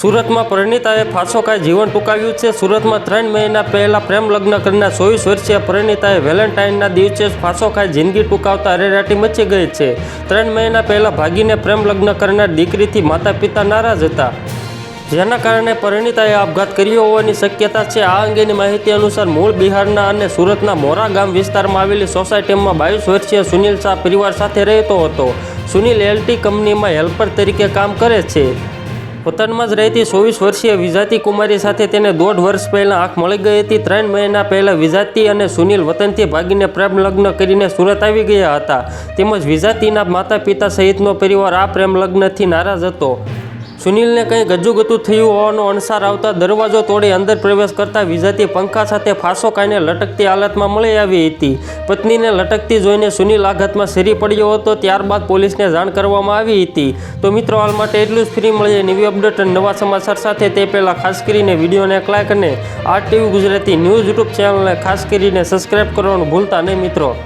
સુરતમાં પરિણીતાએ ફાંસો ખાઈ જીવન ટૂંકાવ્યું છે. સુરતમાં ત્રણ મહિના પહેલાં પ્રેમ લગ્ન કરનાર ચોવીસ વર્ષીય પરિણીતાએ વેલેન્ટાઇનના દિવસે જ ફાંસો ખાઈ જિંદગી ટૂંકાવતા અરેરાટી મચી ગઈ છે. ત્રણ મહિના પહેલાં ભાગીને પ્રેમ લગ્ન કરનાર દીકરીથી માતા પિતા નારાજ હતા. જેના કારણે પરિણીતાએ આપઘાત કર્યો હોવાની શક્યતા છે. આ અંગેની માહિતી અનુસાર મૂળ બિહારના અને સુરતના મોરા ગામ વિસ્તારમાં આવેલી સોસાયટીમાં બાવીસ વર્ષીય સુનિલ શાહ પરિવાર સાથે રહેતો હતો. સુનિલ એલટી કંપનીમાં હેલ્પર તરીકે કામ કરે છે. વતનમાં જ રહેતી ચોવીસ વર્ષીય વિજાતી કુમારી સાથે તેને દોઢ વર્ષ પહેલાં આંખ મળી ગઈ હતી. ત્રણ મહિના પહેલાં વિજાતી અને સુનિલ વતનથી ભાગીને પ્રેમ લગ્ન કરીને સુરત આવી ગયા હતા. તેમજ વિજાતીના માતા પિતા સહિતનો પરિવાર આ પ્રેમ લગ્નથી નારાજ હતો. સુનિલને કંઈ ગજુગતું થયું હોવાનો અણસાર આવતા દરવાજો તોડી અંદર પ્રવેશ કરતા વિજાતી પંખા સાથે ફાંસો કાઢીને લટકતી હાલતમાં મળી આવી હતી. પત્નીને લટકતી જોઈને સુનિલ આઘાતમાં સરી પડ્યો હતો, ત્યારબાદ પોલીસને જાણ કરવામાં આવી હતી. તો મિત્રો, હાલ માટે એટલું જ ફ્રી મળીએ નવી અપડેટ અને નવા સમાચાર સાથે. તે પહેલાં ખાસ કરીને વિડીયોને એક લાઇક અને R TV Gujarati news YouTube ચેનલને ખાસ કરીને સબસ્ક્રાઈબ કરવાનું ભૂલતા નહીં મિત્રો.